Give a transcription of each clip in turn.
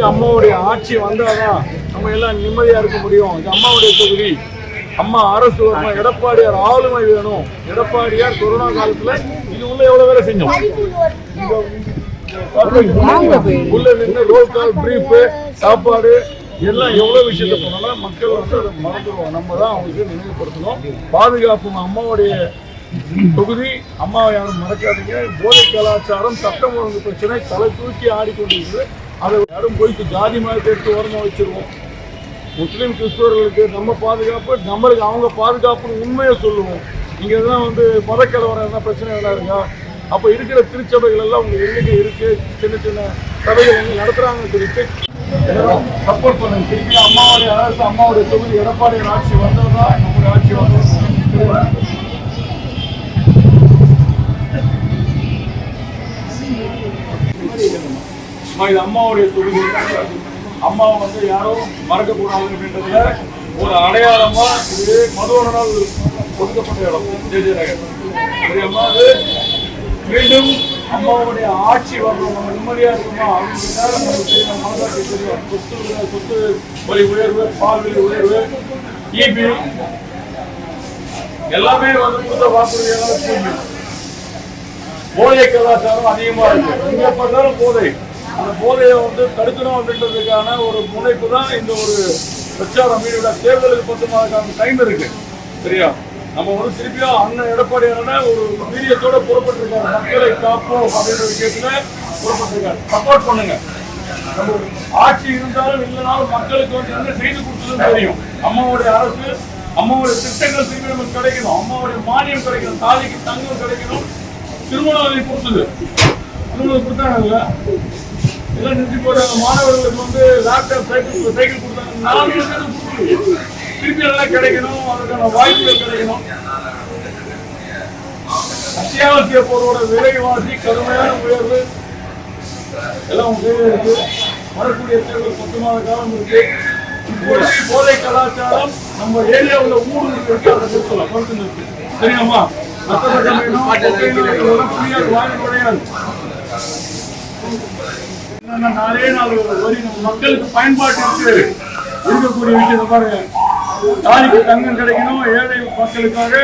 அம்மாவுடைய ஆட்சி வந்தாதான் நம்ம எல்லாம் நிம்மதியா இருக்க முடியும். இது அம்மாவுடைய தொகுதி. அம்மா அரசு வரணும் எடப்பாடியார் ஆளுமை வேணும். எடப்பாடியார் கொரோனா காலத்துல இது உள்ள எவ்வளவு வேலை செஞ்சோம்? உள்ள நின்று லோக்கல் பிரீஃப் சாப்பாடு எல்லாம் எவ்வளவு விஷயத்த பண்ணலாம் மக்கள் வந்து அதை மறந்துடுவோம். நம்ம தான் அவங்களுக்கு நினைவுபடுத்தணும். பாதுகாப்பு அம்மாவுடைய தொகுதி. அம்மாவை யாரும் மறக்காதீங்க. போதை கலாச்சாரம் சட்டம் ஒழுங்கு பிரச்சனை தலை தூக்கி ஆடிக்கொண்டிருக்கிறது அதை யாரும் போயிட்டு ஜாதி மதத்தை எடுத்து ஓரமாக வச்சுருவோம். முஸ்லீம் கிறிஸ்தவர்களுக்கு நம்ம பாதுகாப்பு நம்மளுக்கு அவங்க பாதுகாப்புன்னு உண்மையை சொல்லுவோம். இங்கே தான் வந்து மதக்கலவரம் என்ன பிரச்சனை எல்லாம் இருக்கா? அப்போ இருக்கிற திருச்சபைகள் எல்லாம் உங்கள் எண்ணிக்கை இருக்குது சின்ன சின்ன சபைகள் வந்து நடத்துகிறாங்கன்னு சொல்லிட்டு சப்போர்ட் பண்ணுங்க. திருப்பி அம்மாவுடைய அரசு அம்மாவுடைய தொகுதி எடப்பாடியின் ஆட்சி வந்ததா இது அம்மாவுடைய தொகுதி. அம்மாவை வந்து யாரும் மறக்கக்கூடாது அப்படின்றதுல ஒரு அடையாளமா இது மதுவரனால் ஒதுக்கப்பட்ட இடம். ஜெஜே நகர் சரியாம்மா அது மீண்டும் அம்மாவுடைய ஆட்சி வரணும். நம்ம நிம்மதியா இருக்குமா அப்படின்னா நமக்கு தெரியும் மனதாட்சி தெரியும் சொத்து சொத்து வரி உயர்வு பால் உயர்வு இபி எல்லாமே வந்து புத்த வாக்குறுதியெல்லாம் போதை கலாச்சாரம் அதிகமா இருக்கு. எங்க பார்த்தாலும் போதை. அந்த போதையை வந்து தடுக்கணும் அப்படின்றதுக்கான ஒரு முனைப்பு தான் இந்த ஒரு பிரச்சாரம் மீறிவிட தேர்தலுக்கு பத்து மாதக்கான டைம் இருக்கு. சரியா? நம்ம வந்து திருப்பியும் அண்ணன் எடப்பாடியான ஒரு வீரியத்தோட புறப்பட்டிருக்காரு. மக்களை காப்போம் அப்படின்ற விஷயத்துல புறப்பட்டிருக்காரு. சப்போர்ட் பண்ணுங்க. நம்ம ஆட்சி இருந்தாலும் இல்லைனாலும் மக்களுக்கு வந்து என்ன செய்து கொடுத்ததுன்னு தெரியும். அம்மாவுடைய அரசு அம்மாவுடைய திட்டங்கள் திருப்பி நமக்கு கிடைக்கணும். அம்மாவுடைய மானியம் கிடைக்கணும். தாலிக்கு தங்கம் கிடைக்கணும். திருமணம் கொடுத்தது. திருமணம் கொடுத்தாங்கல்ல? எல்லாம் நிறுத்தி போட்டாங்க மாணவர்களுக்கு வந்து லேப்டாப் சைக்கிள் சைக்கிள் கொடுத்தாங்க. திருப்பி எல்லாம் கிடைக்கணும். அதுக்கான வாய்ப்புகள் கிடைக்கணும். அத்தியாவசிய பொருளோட விலைவாசி கடுமையான உயர்வு. எல்லாம் உங்க இருக்கு. வரக்கூடிய தேர்தல் பத்து காலம் இருக்கு. இப்பொழுது போதை கலாச்சாரம் நம்ம ஏரியாவில் ஊர் இருக்கு. அதை நிறுத்தலாம் பொறுத்து நிறுத்து. சரியாம்மா? மற்ற சட்டம் வேணும் கொக்கையில கிடையாது. என்னன்னா நாலே நாலு நம்ம மக்களுக்கு பயன்பாட்டிற்கு இருக்கக்கூடிய விஷயத்தை பாருங்க. தாலிக்கு தங்கம் கிடைக்கணும் ஏழை மக்களுக்காக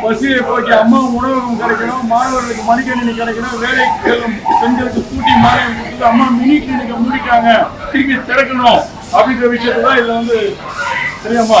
பசியை போக்கி அம்மா உணவகம் கிடைக்கணும் மாணவர்களுக்கு மடிக்கணினி கிடைக்கணும் வேலை செல்லும் பெண்களுக்கு ஸ்கூட்டி மானியம் அம்மா மினி கிளினிக்கை மூடிட்டாங்க திருப்பி திறக்கணும் அப்படின்ற விஷயத்தான் இதுல வந்து தெரியாமா?